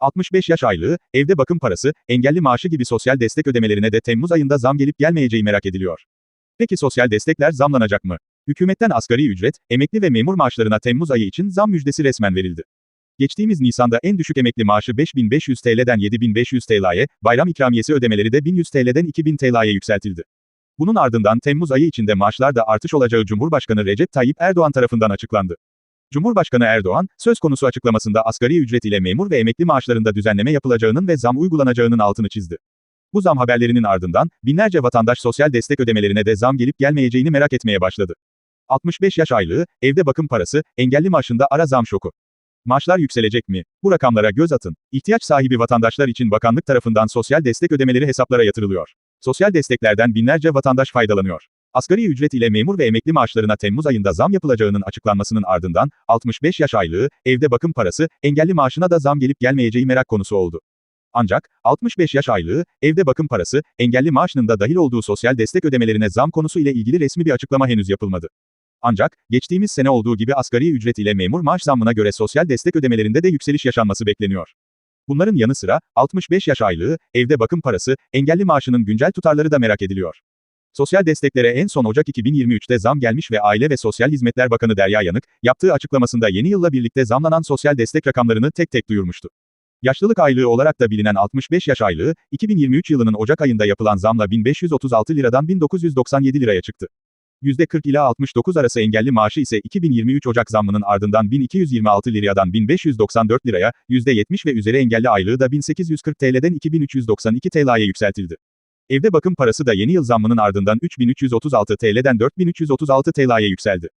65 yaş aylığı, evde bakım parası, engelli maaşı gibi sosyal destek ödemelerine de Temmuz ayında zam gelip gelmeyeceği merak ediliyor. Peki sosyal destekler zamlanacak mı? Hükümetten asgari ücret, emekli ve memur maaşlarına Temmuz ayı için zam müjdesi resmen verildi. Geçtiğimiz Nisan'da en düşük emekli maaşı 5500 TL'den 7500 TL'ye, bayram ikramiyesi ödemeleri de 1100 TL'den 2000 TL'ye yükseltildi. Bunun ardından Temmuz ayı içinde maaşlarda artış olacağı Cumhurbaşkanı Recep Tayyip Erdoğan tarafından açıklandı. Cumhurbaşkanı Erdoğan, söz konusu açıklamasında asgari ücret ile memur ve emekli maaşlarında düzenleme yapılacağının ve zam uygulanacağının altını çizdi. Bu zam haberlerinin ardından, binlerce vatandaş sosyal destek ödemelerine de zam gelip gelmeyeceğini merak etmeye başladı. 65 yaş aylığı, evde bakım parası, engelli maaşında ara zam şoku. Maaşlar yükselecek mi? Bu rakamlara göz atın. İhtiyaç sahibi vatandaşlar için bakanlık tarafından sosyal destek ödemeleri hesaplara yatırılıyor. Sosyal desteklerden binlerce vatandaş faydalanıyor. Asgari ücret ile memur ve emekli maaşlarına Temmuz ayında zam yapılacağının açıklanmasının ardından, 65 yaş aylığı, evde bakım parası, engelli maaşına da zam gelip gelmeyeceği merak konusu oldu. Ancak, 65 yaş aylığı, evde bakım parası, engelli maaşının da dahil olduğu sosyal destek ödemelerine zam konusu ile ilgili resmi bir açıklama henüz yapılmadı. Ancak, geçtiğimiz sene olduğu gibi asgari ücret ile memur maaş zammına göre sosyal destek ödemelerinde de yükseliş yaşanması bekleniyor. Bunların yanı sıra, 65 yaş aylığı, evde bakım parası, engelli maaşının güncel tutarları da merak ediliyor. Sosyal desteklere en son Ocak 2023'te zam gelmiş ve Aile ve Sosyal Hizmetler Bakanı Derya Yanık, yaptığı açıklamasında yeni yılla birlikte zamlanan sosyal destek rakamlarını tek tek duyurmuştu. Yaşlılık aylığı olarak da bilinen 65 yaş aylığı, 2023 yılının Ocak ayında yapılan zamla 1536 liradan 1997 liraya çıktı. %40 ila 69 arası engelli maaşı ise 2023 Ocak zammının ardından 1226 liradan 1594 liraya, %70 ve üzeri engelli aylığı da 1840 TL'den 2392 TL'ye yükseltildi. Evde bakım parası da yeni yıl zammının ardından 3336 TL'den 4336 TL'ye yükseldi.